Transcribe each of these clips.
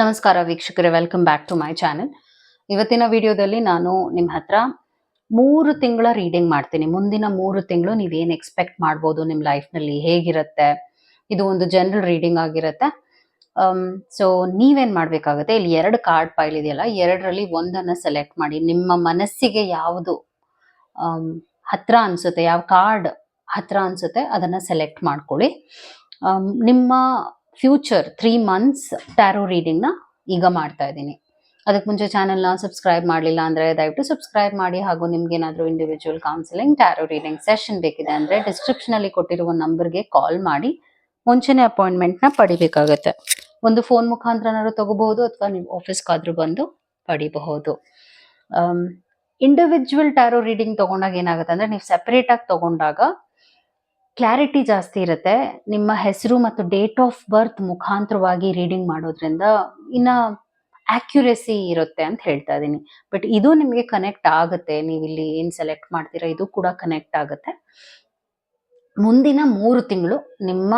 ನಮಸ್ಕಾರ ವೀಕ್ಷಕರೇ welcome back to my channel ಇವತ್ತಿನ ವಿಡಿಯೋದಲ್ಲಿ ನಾನು ನಿಮ್ಮ ಹತ್ರ ಮೂರು ತಿಂಗಳ ರೀಡಿಂಗ್ ಮಾಡ್ತೀನಿ. ಮುಂದಿನ ಮೂರು ತಿಂಗಳು ನೀವೇನು ಎಕ್ಸ್ಪೆಕ್ಟ್ ಮಾಡ್ಬೋದು ನಿಮ್ಮ ಲೈಫ್ನಲ್ಲಿ ಹೇಗಿರುತ್ತೆ? ಇದು ಒಂದು ಜನರಲ್ ರೀಡಿಂಗ್ ಆಗಿರುತ್ತೆ. ಸೊ ನೀವೇನು ಮಾಡಬೇಕಾಗುತ್ತೆ? ಇಲ್ಲಿ ಎರಡು ಕಾರ್ಡ್ ಫೈಲ್ ಇದೆಯಲ್ಲ ಎರಡರಲ್ಲಿ ಒಂದನ್ನು ಸೆಲೆಕ್ಟ್ ಮಾಡಿ. ನಿಮ್ಮ ಮನಸ್ಸಿಗೆ ಯಾವುದು ಆಮ್, ಹತ್ರ ಅನ್ಸುತ್ತೆ ಯಾವ ಕಾರ್ಡ್ ಹತ್ರ ಅನಿಸುತ್ತೆ ಅದನ್ನು ಸೆಲೆಕ್ಟ್ ಮಾಡ್ಕೊಳ್ಳಿ. ನಿಮ್ಮ ಫ್ಯೂಚರ್ ತ್ರೀ ಮಂತ್ಸ್ ಟ್ಯಾರೋ ರೀಡಿಂಗ್ನ ಈಗ ಮಾಡ್ತಾ ಇದ್ದೀನಿ. ಅದಕ್ಕೆ ಮುಂಚೆ ಚಾನೆಲ್ನ ಸಬ್ಸ್ಕ್ರೈಬ್ ಮಾಡಲಿಲ್ಲ ಅಂದರೆ ದಯವಿಟ್ಟು ಸಬ್ಸ್ಕ್ರೈಬ್ ಮಾಡಿ ಹಾಗೂ ನಿಮ್ಗೇನಾದರೂ individual counselling tarot reading session ಬೇಕಿದೆ ಅಂದರೆ ಡಿಸ್ಕ್ರಿಪ್ಷನಲ್ಲಿ ಕೊಟ್ಟಿರುವ ನಂಬರ್ಗೆ ಕಾಲ್ ಮಾಡಿ. ಮುಂಚೆನೇ ಅಪಾಯಿಂಟ್ಮೆಂಟ್ನ ಪಡಿಬೇಕಾಗತ್ತೆ. ಒಂದು ಫೋನ್ ಮುಖಾಂತರನಾದ್ರು ತಗೋಬಹುದು ಅಥವಾ ನೀವು ಆಫೀಸ್ಗಾದ್ರೂ ಬಂದು ಪಡಿಬಹುದು. ಇಂಡಿವಿಜುವಲ್ ಟ್ಯಾರೋ ರೀಡಿಂಗ್ ತಗೊಂಡಾಗ ಏನಾಗುತ್ತೆ ಅಂದ್ರೆ ನೀವು ಸೆಪರೇಟ್ ಆಗಿ ತಗೊಂಡಾಗ ಕ್ಲಾರಿಟಿ ಜಾಸ್ತಿ ಇರುತ್ತೆ. ನಿಮ್ಮ ಹೆಸರು ಮತ್ತು ಡೇಟ್ ಆಫ್ ಬರ್ತ್ ಮುಖಾಂತರವಾಗಿ ರೀಡಿಂಗ್ ಮಾಡೋದ್ರಿಂದ ಇನ್ನ ಆಕ್ಯುರೆಸಿ ಇರುತ್ತೆ ಅಂತ ಹೇಳ್ತಾ ಇದ್ದೀನಿ ಬಟ್ ಇದು ನಿಮಗೆ ಕನೆಕ್ಟ್ ಆಗುತ್ತೆ. ನೀವು ಇಲ್ಲಿ ಏನ್ ಸೆಲೆಕ್ಟ್ ಮಾಡ್ತೀರಾ, ಇದು ಕೂಡ ಕನೆಕ್ಟ್ ಆಗುತ್ತೆ. ಮುಂದಿನ ಮೂರು ತಿಂಗಳು ನಿಮ್ಮ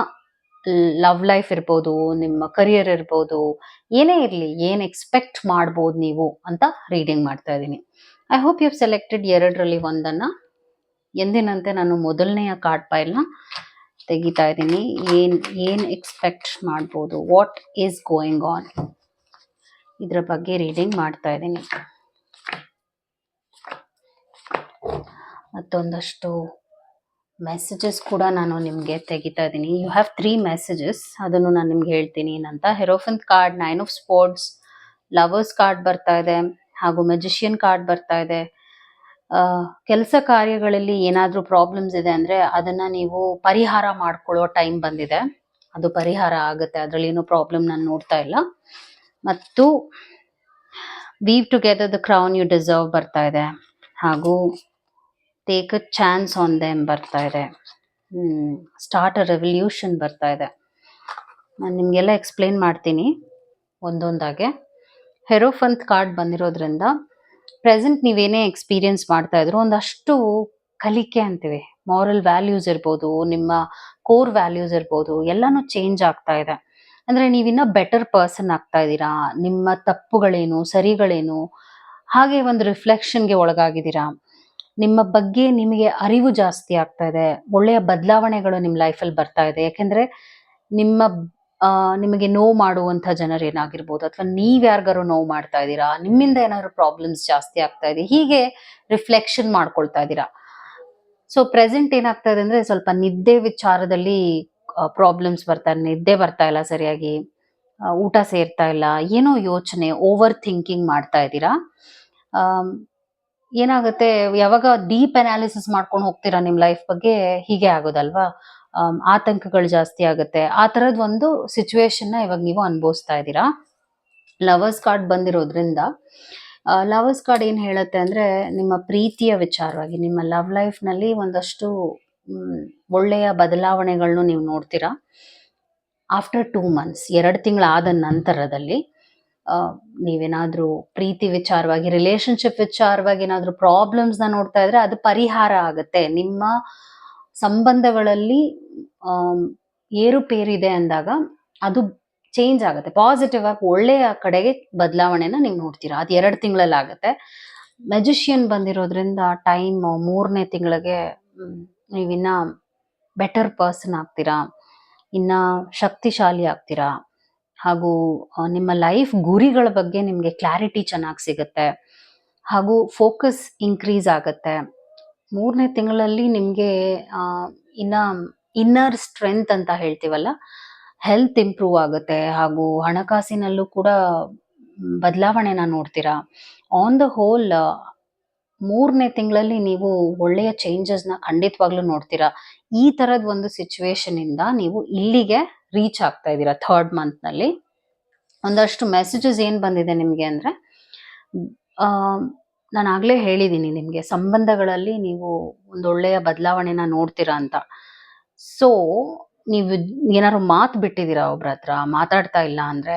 ಲವ್ ಲೈಫ್ ಇರ್ಬೋದು, ನಿಮ್ಮ ಕರಿಯರ್ ಇರ್ಬೋದು, ಏನೇ ಇರಲಿ, ಏನು ಎಕ್ಸ್ಪೆಕ್ಟ್ ಮಾಡ್ಬೋದು ನೀವು ಅಂತ ರೀಡಿಂಗ್ ಮಾಡ್ತಾ ಇದ್ದೀನಿ ಐ ಹೋಪ್ ಯು ಸೆಲೆಕ್ಟೆಡ್ ಎರಡರಲ್ಲಿ ಒಂದನ್ನ. ಎಂದಿನಂತೆ ನಾನು ಮೊದಲನೆಯ ಕಾರ್ಡ್ ಪೈಲ್ನ ತೆಗಿತಾ ಇದ್ದೀನಿ. ಏನು ಏನು ಎಕ್ಸ್ಪೆಕ್ಟ್ ಮಾಡ್ಬೋದು? ವಾಟ್ ಈಸ್ ಗೋಯಿಂಗ್ ಆನ್ ಇದರ ಬಗ್ಗೆ ರೀಡಿಂಗ್ ಮಾಡ್ತಾ ಇದ್ದೀನಿ. ಮತ್ತೊಂದಷ್ಟು ಮೆಸೇಜಸ್ ಕೂಡ ನಾನು ನಿಮಗೆ ತೆಗಿತಾ ಇದ್ದೀನಿ. ಯು ಹ್ಯಾವ್ ತ್ರೀ ಮೆಸೇಜಸ್ ಅದನ್ನು ನಾನು ನಿಮ್ಗೆ ಹೇಳ್ತೀನಿ. ಏನಂತ? Hierophant card nine of swords lovers card ಬರ್ತಾ ಇದೆ. ಹಾಗೂ ಮೆಜಿಷಿಯನ್ ಕಾರ್ಡ್ ಬರ್ತಾ ಇದೆ. ಕೆಲಸ ಕಾರ್ಯಗಳಲ್ಲಿ ಏನಾದರೂ ಪ್ರಾಬ್ಲಮ್ಸ್ ಇದೆ ಅಂದ್ರೆ ಅದನ್ನ ನೀವು ಪರಿಹಾರ ಮಾಡ್ಕೊಳ್ಳೋ ಟೈಮ್ ಬಂದಿದೆ. ಅದು ಪರಿಹಾರ ಆಗುತ್ತೆ. ಅದರಲ್ಲಿ ಏನು ಪ್ರಾಬ್ಲಮ್ ನಾನು ನೋಡ್ತಾ ಇಲ್ಲ. ಮತ್ತು weave together the crown you deserve ಬರ್ತಾ ಇದೆ. ಹಾಗೂ take a chance on them ಬರ್ತಾ ಇದೆ. ಸ್ಟಾರ್ಟ್ ಅ ರೆವಲ್ಯೂಷನ್ ಬರ್ತಾ ಇದೆ. ನಾನು ನಿಮಗೆಲ್ಲ ಎಕ್ಸ್ಪ್ಲೇನ್ ಮಾಡ್ತೀನಿ ಒಂದೊಂದಾಗೆ. ಹೆರೋಫಂತ್ ಕಾರ್ಡ್ ಬಂದಿರೋದ್ರಿಂದ ಪ್ರೆಸೆಂಟ್ ನೀವೇನೇ ಎಕ್ಸ್ಪೀರಿಯನ್ಸ್ ಮಾಡ್ತಾ ಇದ್ರು ಒಂದಷ್ಟು ಕಲಿಕೆ ಅಂತೀವಿ. ಮಾರಲ್ ವ್ಯಾಲ್ಯೂಸ್ ಇರ್ಬೋದು, ನಿಮ್ಮ ಕೋರ್ ವ್ಯಾಲ್ಯೂಸ್ ಇರ್ಬೋದು, ಎಲ್ಲಾನು ಚೇಂಜ್ ಆಗ್ತಾ ಇದೆ. ಅಂದ್ರೆ ನೀವಿನ್ನ ಬೆಟರ್ ಪರ್ಸನ್ ಆಗ್ತಾ ಇದ್ದೀರಾ? ನಿಮ್ಮ ತಪ್ಪುಗಳೇನು, ಸರಿಗಳೇನು? ಹಾಗೆ ಒಂದು ರಿಫ್ಲೆಕ್ಷನ್ಗೆ ಒಳಗಾಗಿದ್ದೀರಾ? ನಿಮ್ಮ ಬಗ್ಗೆ ನಿಮಗೆ ಅರಿವು ಜಾಸ್ತಿ ಆಗ್ತಾ ಇದೆ. ಒಳ್ಳೆಯ ಬದಲಾವಣೆಗಳು ನಿಮ್ಮ ಲೈಫಲ್ಲಿ ಬರ್ತಾ ಇದೆ. ಯಾಕೆಂದ್ರೆ ನಿಮ್ಮ ನಿಮಗೆ ನೋವು ಮಾಡುವಂಥ ಜನರು ಏನಾಗಿರ್ಬೋದು? ಅಥವಾ ನೀವ್ ಯಾರಿಗಾರು ನೋವು ಮಾಡ್ತಾ ಇದ್ದೀರಾ? ನಿಮ್ಮಿಂದ ಏನಾದ್ರು ಪ್ರಾಬ್ಲಮ್ಸ್ ಜಾಸ್ತಿ ಆಗ್ತಾ ಇದೆ? ಹೀಗೆ ರಿಫ್ಲೆಕ್ಷನ್ ಮಾಡ್ಕೊಳ್ತಾ ಇದ್ದೀರಾ? ಸೊ ಪ್ರೆಸೆಂಟ್ ಏನಾಗ್ತಾ ಇದೆ ಅಂದ್ರೆ ಸ್ವಲ್ಪ ನಿದ್ದೆ ವಿಚಾರದಲ್ಲಿ ಪ್ರಾಬ್ಲಮ್ಸ್ ಬರ್ತಾ ನಿದ್ದೆ ಬರ್ತಾ ಇಲ್ಲ ಸರಿಯಾಗಿ. ಆ, ಊಟ ಸೇರ್ತಾ ಇಲ್ಲ. ಏನೋ ಯೋಚನೆ ಓವರ್ ಥಿಂಕಿಂಗ್ ಮಾಡ್ತಾ ಇದ್ದೀರಾ? ಏನಾಗುತ್ತೆ? ಯಾವಾಗ ಡೀಪ್ ಅನಾಲಿಸಿಸ್ ಮಾಡ್ಕೊಂಡು ಹೋಗ್ತೀರಾ ನಿಮ್ ಲೈಫ್ ಬಗ್ಗೆ? ಹೀಗೆ ಆಗೋದಲ್ವಾ? ಆತಂಕಗಳು ಜಾಸ್ತಿ ಆಗುತ್ತೆ. ಆ ಥರದ ಒಂದು ಸಿಚುವೇಶನ್ನ ಇವಾಗ ನೀವು ಅನುಭವಿಸ್ತಾ ಇದ್ದೀರಾ? ಲವರ್ಸ್ ಕಾರ್ಡ್ ಬಂದಿರೋದ್ರಿಂದ ಲವರ್ಸ್ ಕಾರ್ಡ್ ಏನು ಹೇಳುತ್ತೆ ಅಂದ್ರೆ, ನಿಮ್ಮ ಪ್ರೀತಿಯ ವಿಚಾರವಾಗಿ, ನಿಮ್ಮ ಲವ್ ಲೈಫ್ನಲ್ಲಿ ಒಂದಷ್ಟು ಒಳ್ಳೆಯ ಬದಲಾವಣೆಗಳನ್ನು ನೀವು ನೋಡ್ತೀರಾ? ಆಫ್ಟರ್ ಟೂ ಮಂತ್ಸ್ ಎರಡು ತಿಂಗಳಾದ ನಂತರದಲ್ಲಿ ನೀವೇನಾದರೂ ಪ್ರೀತಿ ವಿಚಾರವಾಗಿ ರಿಲೇಶನ್ಶಿಪ್ ವಿಚಾರವಾಗಿ ಏನಾದರೂ ಪ್ರಾಬ್ಲಮ್ಸ್ನ ನೋಡ್ತಾ ಇದ್ರೆ ಅದು ಪರಿಹಾರ ಆಗುತ್ತೆ. ನಿಮ್ಮ ಸಂಬಂಧಗಳಲ್ಲಿ ಏರುಪೇರಿದೆ ಅಂದಾಗ ಅದು ಚೇಂಜ್ ಆಗುತ್ತೆ. ಪಾಸಿಟಿವ್ ಆಗಿ ಒಳ್ಳೆಯ ಕಡೆಗೆ ಬದಲಾವಣೆನ ನೀವು ನೋಡ್ತೀರಾ. ಅದು ಎರಡು ತಿಂಗಳಲ್ಲಿ ಆಗುತ್ತೆ ಮೆಜಿಷಿಯನ್ ಬಂದಿರೋದ್ರಿಂದ ಟೈಮ್ ಮೂರನೇ ತಿಂಗಳಿಗೆ ನೀವು ನೀವಿನ್ನ ಬೆಟರ್ ಪರ್ಸನ್ ಆಗ್ತೀರಾ? ಇನ್ನ ಶಕ್ತಿಶಾಲಿ ಆಗ್ತೀರಾ? ಹಾಗೂ ನಿಮ್ಮ ಲೈಫ್ ಗುರಿಗಳ ಬಗ್ಗೆ ನಿಮಗೆ ಕ್ಲಾರಿಟಿ ಚೆನ್ನಾಗಿ ಸಿಗುತ್ತೆ. ಹಾಗೂ ಫೋಕಸ್ ಇನ್ಕ್ರೀಸ್ ಆಗುತ್ತೆ. ಮೂರನೇ ತಿಂಗಳಲ್ಲಿ ನಿಮಗೆ ಇನ್ನ ಇನ್ನರ್ ಸ್ಟ್ರೆಂತ್ ಅಂತ ಹೇಳ್ತೀವಲ್ಲ ಹೆಲ್ತ್ ಇಂಪ್ರೂವ್ ಆಗುತ್ತೆ. ಹಾಗೂ ಹಣಕಾಸಿನಲ್ಲೂ ಕೂಡ ಬದಲಾವಣೆನ ನೋಡ್ತೀರಾ? ಆನ್ ದ ಹೋಲ್ ಮೂರನೇ ತಿಂಗಳಲ್ಲಿ ನೀವು ಒಳ್ಳೆಯ ಚೇಂಜಸ್ನ ಖಂಡಿತವಾಗ್ಲೂ ನೋಡ್ತೀರಾ? ಈ ಥರದ ಒಂದು ಸಿಚುವೇಶನಿಂದ ನೀವು ಇಲ್ಲಿಗೆ ರೀಚ್ ಆಗ್ತಾ ಇದ್ದೀರಾ ಥರ್ಡ್ ಮಂತ್ನಲ್ಲಿ ಒಂದಷ್ಟು ಮೆಸೇಜಸ್ ಏನು ಬಂದಿದೆ ನಿಮಗೆ ಅಂದ್ರೆ ನಾನು ಆಗ್ಲೇ ಹೇಳಿದ್ದೀನಿ ನಿಮ್ಗೆ, ಸಂಬಂಧಗಳಲ್ಲಿ ನೀವು ಒಂದೊಳ್ಳೆಯ ಬದಲಾವಣೆನ ನೋಡ್ತೀರಾ ಅಂತ. ಸೊ ನೀವು ಏನಾದ್ರು ಮಾತು ಬಿಟ್ಟಿದ್ದೀರಾ ಒಬ್ರ ಹತ್ರ, ಮಾತಾಡ್ತಾ ಇಲ್ಲ ಅಂದ್ರೆ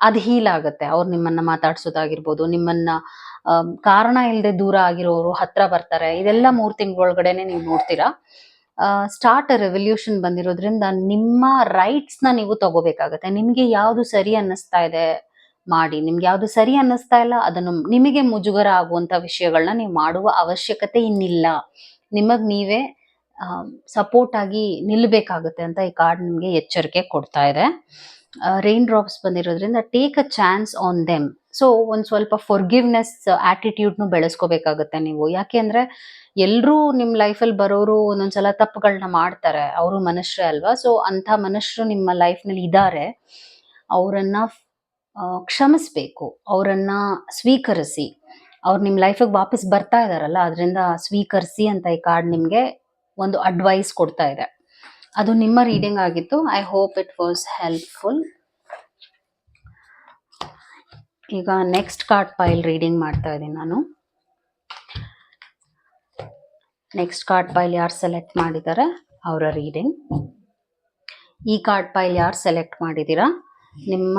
ಅದು ಹೀಲ್ ಆಗುತ್ತೆ. ಅವ್ರು ನಿಮ್ಮನ್ನ ಮಾತಾಡ್ಸೋದಾಗಿರ್ಬೋದು, ನಿಮ್ಮನ್ನ ಕಾರಣ ಇಲ್ಲದೆ ದೂರ ಆಗಿರೋರು ಹತ್ರ ಬರ್ತಾರೆ. ಇದೆಲ್ಲ ಮೂರ್ ತಿಂಗಳೊಳಗಡೆನೆ ನೀವು ನೋಡ್ತೀರಾ. ಸ್ಟಾರ್ಟ್ ರೆವಲ್ಯೂಷನ್ ಬಂದಿರೋದ್ರಿಂದ ನಿಮ್ಮ ರೈಟ್ಸ್ನ ನೀವು ತಗೋಬೇಕಾಗತ್ತೆ. ನಿಮ್ಗೆ ಯಾವ್ದು ಸರಿ ಅನ್ನಿಸ್ತಾ ಇದೆ ಮಾಡಿ. ನಿಮ್ಗೆ ಯಾವುದು ಸರಿ ಅನ್ನಿಸ್ತಾ ಇಲ್ಲ, ಅದನ್ನು ನಿಮಗೆ ಮುಜುಗರ ಆಗುವಂತ ವಿಷಯಗಳನ್ನ ನೀವು ಮಾಡುವ ಅವಶ್ಯಕತೆ ಇನ್ನಿಲ್ಲ. ನಿಮಗೆ ನೀವೇ ಸಪೋರ್ಟ್ ಆಗಿ ನಿಲ್ಲಬೇಕಾಗುತ್ತೆ ಅಂತ ಈ ಕಾರ್ಡ್ ನಿಮಗೆ ಎಚ್ಚರಿಕೆ ಕೊಡ್ತಾ ಇದೆ. ರೈನ್ ಡ್ರಾಪ್ಸ್ ಬಂದಿರೋದ್ರಿಂದ take a chance on them so ಒಂದು ಸ್ವಲ್ಪ ಫೊರ್ಗಿವ್ನೆಸ್ ಆಟಿಟ್ಯೂಡ್ನು ಬೆಳೆಸ್ಕೋಬೇಕಾಗುತ್ತೆ ನೀವು. ಯಾಕೆ ಅಂದರೆ ಎಲ್ಲರೂ ನಿಮ್ಮ ಲೈಫಲ್ಲಿ ಬರೋರು ಒಂದೊಂದ್ಸಲ ತಪ್ಪುಗಳನ್ನ ಮಾಡ್ತಾರೆ. ಅವರು ಮನುಷ್ಯರೇ ಅಲ್ವಾ? ಸೊ ಅಂತ ಮನುಷ್ಯರು ನಿಮ್ಮ ಲೈಫ್ನಲ್ಲಿ ಇದ್ದಾರೆ ಅವರನ್ನ ಕ್ಷಮಿಸ್ಬೇಕು. ಅವರನ್ನ ಸ್ವೀಕರಿಸಿ. ಅವ್ರು ನಿಮ್ಮ ಲೈಫಿಗೆ ವಾಪಸ್ ಬರ್ತಾ ಇದಾರಲ್ಲ, ಅದರಿಂದ ಸ್ವೀಕರಿಸಿ ಅಂತ ಈ ಕಾರ್ಡ್ ನಿಮಗೆ ಒಂದು ಅಡ್ವೈಸ್ ಕೊಡ್ತಾ ಇದೆ. ಅದು ನಿಮ್ಮ ರೀಡಿಂಗ್ ಆಗಿತ್ತು. I hope it was helpful ಈಗ ನೆಕ್ಸ್ಟ್ ಕಾರ್ಡ್ ಪೈಲ್ ರೀಡಿಂಗ್ ಮಾಡ್ತಾ ಇದ್ದೀನಿ ನಾನು. ನೆಕ್ಸ್ಟ್ ಕಾರ್ಡ್ ಪೈಲ್ ಯಾರು ಸೆಲೆಕ್ಟ್ ಮಾಡಿದ್ದಾರೆ ಅವರ ರೀಡಿಂಗ್ ಈ ಕಾರ್ಡ್ ಪೈಲ್ ಯಾರು ಸೆಲೆಕ್ಟ್ ಮಾಡಿದ್ದೀರಾ ನಿಮ್ಮ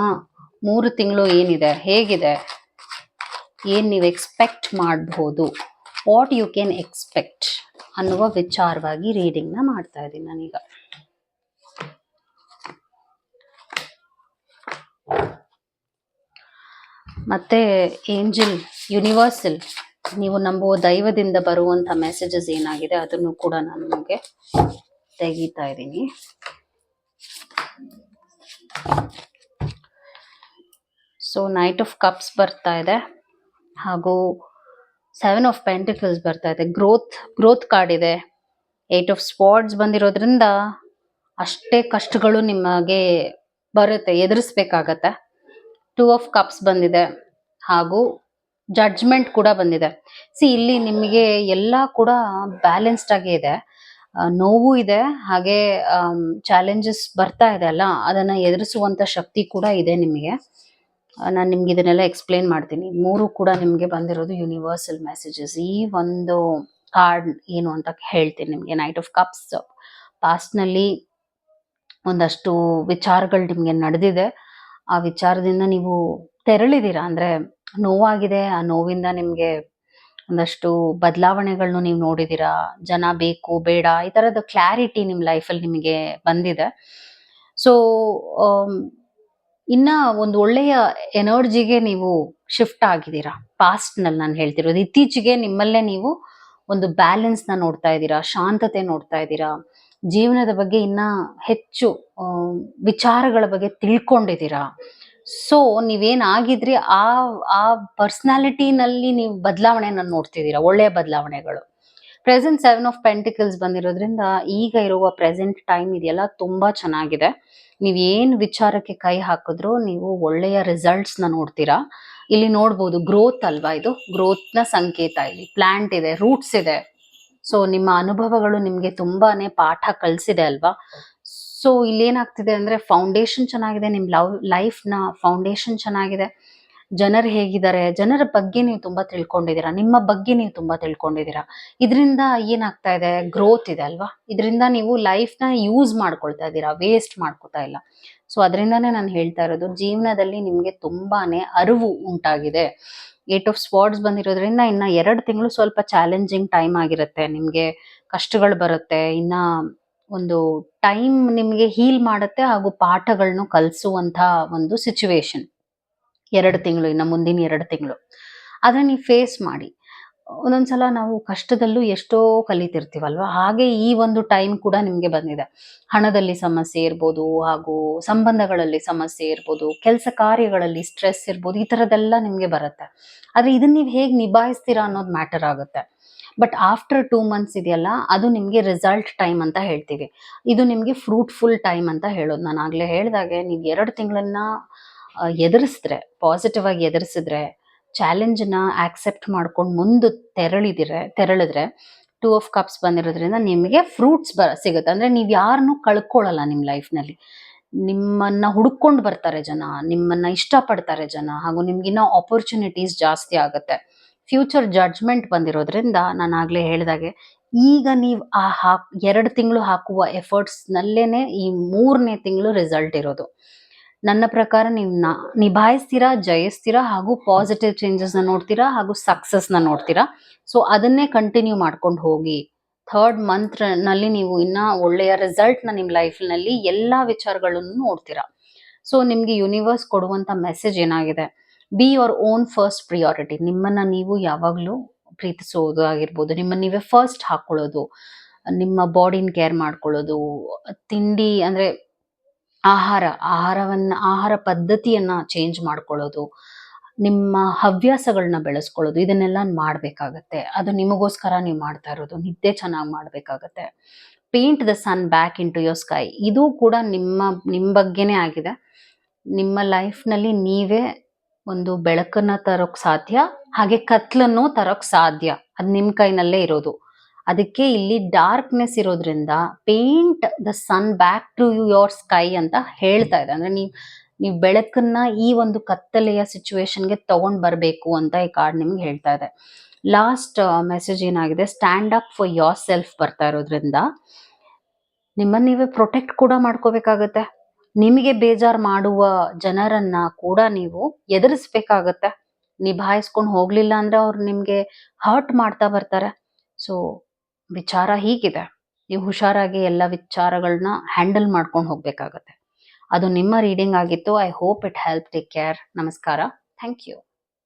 ಮೂರು ತಿಂಗಳು ಏನಿದೆ, ಹೇಗಿದೆ? ಏನು ನೀವು ಎಕ್ಸ್ಪೆಕ್ಟ್ ಮಾಡಬಹುದು ವಾಟ್ ಯು ಕ್ಯಾನ್ ಎಕ್ಸ್ಪೆಕ್ಟ್ ಅನ್ನುವ ವಿಚಾರವಾಗಿ ರೀಡಿಂಗ್ನ ಮಾಡ್ತಾ ಇದ್ದೀನಿ ನಾನೀಗ. ಮತ್ತೆ ಏಂಜಲ್ ಯೂನಿವರ್ಸಲ್ ನೀವು ನಂಬುವ ದೈವದಿಂದ ಬರುವಂತ ಮೆಸೇಜಸ್ ಏನಾಗಿದೆ ಅದನ್ನು ಕೂಡ ನಾನು ನಿಮಗೆ ತೆಗೀತಾ ಇದ್ದೀನಿ. ಸೊ ನೈಟ್ ಆಫ್ ಕಪ್ಸ್ ಬರ್ತಾ ಇದೆ. ಹಾಗೂ ಸೆವೆನ್ ಆಫ್ ಪೆಂಟಿಕಲ್ಸ್ ಬರ್ತಾ ಇದೆ. ಗ್ರೋತ್ ಗ್ರೋತ್ ಕಾರ್ಡ್ ಇದೆ. ಏಟ್ ಆಫ್ ಸ್ಪಾಟ್ಸ್ ಬಂದಿರೋದ್ರಿಂದ ಅಷ್ಟೇ ಕಷ್ಟಗಳು ನಿಮಗೆ ಬರುತ್ತೆ, ಎದುರಿಸ್ಬೇಕಾಗತ್ತೆ. ಟೂ ಆಫ್ ಕಪ್ಸ್ ಬಂದಿದೆ. ಹಾಗೂ ಜಡ್ಜ್ಮೆಂಟ್ ಕೂಡ ಬಂದಿದೆ. ಸಿ ಇಲ್ಲಿ ನಿಮಗೆ ಎಲ್ಲ ಕೂಡ ಬ್ಯಾಲೆನ್ಸ್ಡ್ ಆಗಿ ಇದೆ. ನೋವು ಇದೆ. ಹಾಗೆ ಚಾಲೆಂಜಸ್ ಬರ್ತಾ ಇದೆ ಅಲ್ಲ. ಅದನ್ನು ಎದುರಿಸುವಂಥ ಶಕ್ತಿ ಕೂಡ ಇದೆ ನಿಮಗೆ. ನಾನು ನಿಮ್ಗೆ ಇದನ್ನೆಲ್ಲ ಎಕ್ಸ್ಪ್ಲೇನ್ ಮಾಡ್ತೀನಿ. ಮೂರು ಕೂಡ ನಿಮಗೆ ಬಂದಿರೋದು ಯೂನಿವರ್ಸಲ್ ಮೆಸೇಜಸ್ ಈ ಒಂದು ಕಾರ್ಡ್ ಏನು ಅಂತ ಹೇಳ್ತೀನಿ ನಿಮಗೆ. ನೈಟ್ ಆಫ್ ಕಪ್ಸ್ ಪಾಸ್ಟ್ನಲ್ಲಿ ಒಂದಷ್ಟು ವಿಚಾರಗಳು ನಿಮಗೆ ನಡೆದಿದೆ. ಆ ವಿಚಾರದಿಂದ ನೀವು ತೆರಳಿದ್ದೀರಾ ಅಂದರೆ ನೋವಾಗಿದೆ, ಆ ನೋವಿಂದ ನಿಮಗೆ ಒಂದಷ್ಟು ಬದಲಾವಣೆಗಳನ್ನು ನೀವು ನೋಡಿದ್ದೀರಾ ಜನ ಬೇಕು, ಬೇಡ, ಈ ತರದ ಕ್ಲಾರಿಟಿ ನಿಮ್ಮ ಲೈಫಲ್ಲಿ ನಿಮಗೆ ಬಂದಿದೆ. ಸೊ ಇನ್ನ ಒಂದು ಒಳ್ಳೆಯ ಎನರ್ಜಿಗೆ ನೀವು ಶಿಫ್ಟ್ ಆಗಿದ್ದೀರಾ? ಪಾಸ್ಟ್ನಲ್ಲಿ ನಾನು ಹೇಳ್ತಿರೋದು. ಇತ್ತೀಚೆಗೆ ನಿಮ್ಮಲ್ಲೇ ನೀವು ಒಂದು ಬ್ಯಾಲೆನ್ಸ್ನ ನೋಡ್ತಾ ಇದ್ದೀರಾ? ಶಾಂತತೆ ನೋಡ್ತಾ ಇದ್ದೀರಾ? ಜೀವನದ ಬಗ್ಗೆ ಇನ್ನ ಹೆಚ್ಚು ವಿಚಾರಗಳ ಬಗ್ಗೆ ತಿಳ್ಕೊಂಡಿದ್ದೀರಾ? ಸೊ ನೀವೇನಾಗಿದ್ರಿ ಆ ಆ ಪರ್ಸ್ನಾಲಿಟಿನಲ್ಲಿ ನೀವು ಬದಲಾವಣೆನ ನೋಡ್ತಿದ್ದೀರಾ? ಒಳ್ಳೆಯ ಬದಲಾವಣೆಗಳು. ಪ್ರೆಸೆಂಟ್ ಸೆವೆನ್ ಆಫ್ ಪೆಂಟಿಕಲ್ಸ್ ಬಂದಿರೋದ್ರಿಂದ ಈಗ ಇರುವ ಪ್ರೆಸೆಂಟ್ ಟೈಮ್ ಇದೆಯಲ್ಲ ತುಂಬಾ ಚೆನ್ನಾಗಿದೆ. ನೀವು ಏನ್ ವಿಚಾರಕ್ಕೆ ಕೈ ಹಾಕಿದ್ರು ನೀವು ಒಳ್ಳೆಯ ರಿಸಲ್ಟ್ಸ್ನ ನೋಡ್ತೀರಾ. ಇಲ್ಲಿ ನೋಡ್ಬೋದು ಗ್ರೋತ್ ಅಲ್ವಾ ಇದು? ಗ್ರೋತ್ನ ಸಂಕೇತ ಇಲ್ಲಿ. ಪ್ಲಾಂಟ್ ಇದೆ ರೂಟ್ಸ್ ಇದೆ. ಸೊ ನಿಮ್ಮ ಅನುಭವಗಳು ನಿಮ್ಗೆ ತುಂಬಾನೇ ಪಾಠ ಕಲಿಸಿದೆ ಅಲ್ವಾ? ಸೊ ಇಲ್ಲಿ ಏನಾಗ್ತಿದೆ ಅಂದ್ರೆ ಫೌಂಡೇಶನ್ ಚೆನ್ನಾಗಿದೆ, ನಿಮ್ ಲವ್ ಲೈಫ್ನ ಫೌಂಡೇಶನ್ ಚೆನ್ನಾಗಿದೆ. ಜನರು ಹೇಗಿದ್ದಾರೆ? ಜನರ ಬಗ್ಗೆ ನೀವು ತುಂಬಾ ತಿಳ್ಕೊಂಡಿದ್ದೀರಾ? ನಿಮ್ಮ ಬಗ್ಗೆ ನೀವು ತುಂಬಾ ತಿಳ್ಕೊಂಡಿದ್ದೀರಾ? ಇದರಿಂದ ಏನಾಗ್ತಾ ಇದೆ? ಗ್ರೋತ್ ಇದೆ ಅಲ್ವಾ? ಇದರಿಂದ ನೀವು ಲೈಫ್ನ ಯೂಸ್ ಮಾಡ್ಕೊಳ್ತಾ ಇದ್ದೀರಾ? ವೇಸ್ಟ್ ಮಾಡ್ಕೊತಾ ಇಲ್ಲ. ಸೊ ಅದರಿಂದಾನೇ ನಾನು ಹೇಳ್ತಾ ಇರೋದು, ಜೀವನದಲ್ಲಿ ನಿಮ್ಗೆ ತುಂಬಾನೇ ಅರಿವು ಉಂಟಾಗಿದೆ. ಏಟ್ ಆಫ್ ಸ್ಪಾಟ್ಸ್ ಬಂದಿರೋದ್ರಿಂದ ಇನ್ನ ಎರಡು ತಿಂಗಳು ಸ್ವಲ್ಪ ಚಾಲೆಂಜಿಂಗ್ ಟೈಮ್ ಆಗಿರುತ್ತೆ. ನಿಮ್ಗೆ ಕಷ್ಟಗಳು ಬರುತ್ತೆ. ಇನ್ನ ಒಂದು ಟೈಮ್ ನಿಮ್ಗೆ ಹೀಲ್ ಮಾಡುತ್ತೆ ಹಾಗೂ ಪಾಠಗಳನ್ನು ಕಲಿಸುವಂತ ಒಂದು ಸಿಚುವೇಶನ್ ಎರಡು ತಿಂಗಳು, ಇನ್ನು ಮುಂದಿನ ಎರಡು ತಿಂಗಳು. ಅದನ್ನ ನೀವು ಫೇಸ್ ಮಾಡಿ. ಒಂದೊಂದ್ಸಲ ನಾವು ಕಷ್ಟದಲ್ಲೂ ಎಷ್ಟೋ ಕಲಿತಿರ್ತೀವಲ್ವ? ಹಾಗೆ ಈ ಒಂದು ಟೈಮ್ ಕೂಡ ನಿಮಗೆ ಬಂದಿದೆ. ಹಣದಲ್ಲಿ ಸಮಸ್ಯೆ ಇರ್ಬೋದು, ಹಾಗೂ ಸಂಬಂಧಗಳಲ್ಲಿ ಸಮಸ್ಯೆ ಇರ್ಬೋದು, ಕೆಲಸ ಕಾರ್ಯಗಳಲ್ಲಿ ಸ್ಟ್ರೆಸ್ ಇರ್ಬೋದು, ಈ ಥರದ್ದೆಲ್ಲ ನಿಮಗೆ ಬರುತ್ತೆ. ಆದರೆ ಇದನ್ನ ನೀವು ಹೇಗೆ ನಿಭಾಯಿಸ್ತೀರಾ ಅನ್ನೋದು ಮ್ಯಾಟರ್ ಆಗುತ್ತೆ. ಬಟ್ ಆಫ್ಟರ್ ಟೂ ಮಂತ್ಸ್ ಇದೆಯಲ್ಲ, ಅದು ನಿಮಗೆ ರಿಸಲ್ಟ್ ಟೈಮ್ ಅಂತ ಹೇಳ್ತೀವಿ. ಇದು ನಿಮಗೆ ಫ್ರೂಟ್ಫುಲ್ ಟೈಮ್ ಅಂತ ಹೇಳೋದು. ನಾನು ಆಗಲೇ ಹೇಳಿದಾಗೆ, ನೀವು ಎರಡು ತಿಂಗಳನ್ನ ಎದುರಿಸಿದ್ರೆ ಪಾಸಿಟಿವ್ ಆಗಿ ಎದುರಿಸಿದ್ರೆ ಚಾಲೆಂಜನ್ನ ಆಕ್ಸೆಪ್ಟ್ ಮಾಡ್ಕೊಂಡು ಮುಂದೆ ತೆರಳಿದಿರೆ, ತೆರಳಿದ್ರೆ ಟೂ ಆಫ್ ಕಪ್ಸ್ ಬಂದಿರೋದ್ರಿಂದ ನಿಮಗೆ ಫ್ರೂಟ್ಸ್ ಬ, ಸಿಗುತ್ತೆ. ಅಂದರೆ ನೀವು ಯಾರನ್ನೂ ಕಳ್ಕೊಳ್ಳಲ್ಲ ನಿಮ್ಮ ಲೈಫ್ನಲ್ಲಿ ನಿಮ್ಮನ್ನು ಹುಡುಕೊಂಡು ಬರ್ತಾರೆ ಜನ, ನಿಮ್ಮನ್ನು ಇಷ್ಟಪಡ್ತಾರೆ ಜನ, ಹಾಗೂ ನಿಮ್ಗಿನ್ನ ಆಪರ್ಚುನಿಟೀಸ್ ಜಾಸ್ತಿ ಆಗುತ್ತೆ. ಫ್ಯೂಚರ್ ಜಡ್ಜ್ಮೆಂಟ್ ಬಂದಿರೋದ್ರಿಂದ ನಾನು ಆಗಲೇ ಹೇಳಿದಾಗೆ ಈಗ ನೀವು ಆ ಹಾಕ್, ಎರಡು ತಿಂಗಳು ಹಾಕುವ ಎಫರ್ಟ್ಸ್ನಲ್ಲೇ ಈ ಮೂರನೇ ತಿಂಗಳು ರಿಸಲ್ಟ್ ಇರೋದು. ನನ್ನ ಪ್ರಕಾರ ನೀವು ನಾ, ನಿಭಾಯಿಸ್ತೀರಾ, ಜಯಿಸ್ತೀರಾ ಹಾಗೂ ಪಾಸಿಟಿವ್ ಚೇಂಜಸ್ನ ನೋಡ್ತೀರಾ ಹಾಗೂ ಸಕ್ಸಸ್ನ ನೋಡ್ತೀರಾ? ಸೊ ಅದನ್ನೇ ಕಂಟಿನ್ಯೂ ಮಾಡ್ಕೊಂಡು ಹೋಗಿ. ಥರ್ಡ್ ಮಂತ್ನಲ್ಲಿ ನೀವು ಇನ್ನ ಒಳ್ಳೆಯ ರಿಸಲ್ಟ್ನ ನಿಮ್ಮ ಲೈಫ್ನಲ್ಲಿ ಎಲ್ಲ ನಲ್ಲಿ ಎಲ್ಲಾ ವಿಚಾರಗಳನ್ನು ನೋಡ್ತೀರಾ? ಸೊ ನಿಮಗೆ ಯೂನಿವರ್ಸ್ ಕೊಡುವಂಥ ಮೆಸೇಜ್ ಏನಾಗಿದೆ? Be your own first priority ನಿಮ್ಮನ್ನ ನೀವು ಯಾವಾಗಲೂ ಪ್ರೀತಿಸೋದು ಆಗಿರ್ಬೋದು, ನಿಮ್ಮನ್ನು ನೀವೇ ಫಸ್ಟ್ ಹಾಕ್ಕೊಳ್ಳೋದು ನಿಮ್ಮ ಬಾಡಿನ ಕೇರ್ ಮಾಡ್ಕೊಳ್ಳೋದು, ತಿಂಡಿ ಅಂದ್ರೆ ಆಹಾರ, ಆಹಾರವನ್ನ, ಆಹಾರ ಪದ್ಧತಿಯನ್ನ ಚೇಂಜ್ ಮಾಡ್ಕೊಳ್ಳೋದು, ನಿಮ್ಮ ಹವ್ಯಾಸಗಳನ್ನ ಬೆಳೆಸ್ಕೊಳ್ಳೋದು, ಇದನ್ನೆಲ್ಲ ಮಾಡ್ಬೇಕಾಗತ್ತೆ. ಅದು ನಿಮಗೋಸ್ಕರ ನೀವು ಮಾಡ್ತಾ ಇರೋದು, ನಿದ್ದೆ ಚೆನ್ನಾಗಿ ಮಾಡ್ಬೇಕಾಗತ್ತೆ. Paint the sun back into your sky ಇದು ಕೂಡ ನಿಮ್ಮ ನಿಮ್ಮ ಬಗ್ಗೆನೇ ಆಗಿದೆ. ನಿಮ್ಮ ಲೈಫ್ನಲ್ಲಿ ನೀವೇ ಒಂದು ಬೆಳಕನ್ನ ತರೋಕ್ ಸಾಧ್ಯ, ಹಾಗೆ ಕತ್ಲನ್ನು ತರೋಕ್ ಸಾಧ್ಯ. ಅದು ನಿಮ್ಮ ಕೈನಲ್ಲೇ ಇರೋದು. ಅದಕ್ಕೆ ಇಲ್ಲಿ ಡಾರ್ಕ್ನೆಸ್ ಇರೋದ್ರಿಂದ paint the sun back to your sky ಅಂತ ಹೇಳ್ತಾ ಇದೆ. ಅಂದ್ರೆ ನೀವು ನೀವು ಬೆಳಕನ್ನ ಈ ಒಂದು ಕತ್ತಲೆಯ ಸಿಚುವೇಶನ್ಗೆ ತಗೊಂಡ್ ಬರಬೇಕು ಅಂತ ಈ ಕಾರ್ಡ್ ನಿಮ್ಗೆ ಹೇಳ್ತಾ ಇದೆ. ಲಾಸ್ಟ್ ಮೆಸೇಜ್ ಏನಾಗಿದೆ? Stand up for yourself ಬರ್ತಾ ಇರೋದ್ರಿಂದ ನಿಮ್ಮನ್ನ ನೀವೇ ಪ್ರೊಟೆಕ್ಟ್ ಕೂಡ ಮಾಡ್ಕೋಬೇಕಾಗತ್ತೆ. ನಿಮಗೆ ಬೇಜಾರ್ ಮಾಡುವ ಜನರನ್ನ ಕೂಡ ನೀವು ಎದುರಿಸ್ಬೇಕಾಗತ್ತೆ. ನಿಭಾಯಿಸ್ಕೊಂಡು ಹೋಗ್ಲಿಲ್ಲ ಅಂದ್ರೆ ಅವ್ರು ನಿಮ್ಗೆ ಹರ್ಟ್ ಮಾಡ್ತಾ ಬರ್ತಾರೆ. ಸೊ ವಿಚಾರ ಹೀಗಿದೆ. ನೀವು ಹುಷಾರಾಗಿ ಎಲ್ಲ ವಿಚಾರಗಳನ್ನ ಹ್ಯಾಂಡಲ್ ಮಾಡ್ಕೊಂಡು ಹೋಗಬೇಕಾಗತ್ತೆ. ಅದು ನಿಮ್ಮ ರೀಡಿಂಗ್ ಆಗಿತ್ತು. I hope it help take care. ನಮಸ್ಕಾರ. Thank you.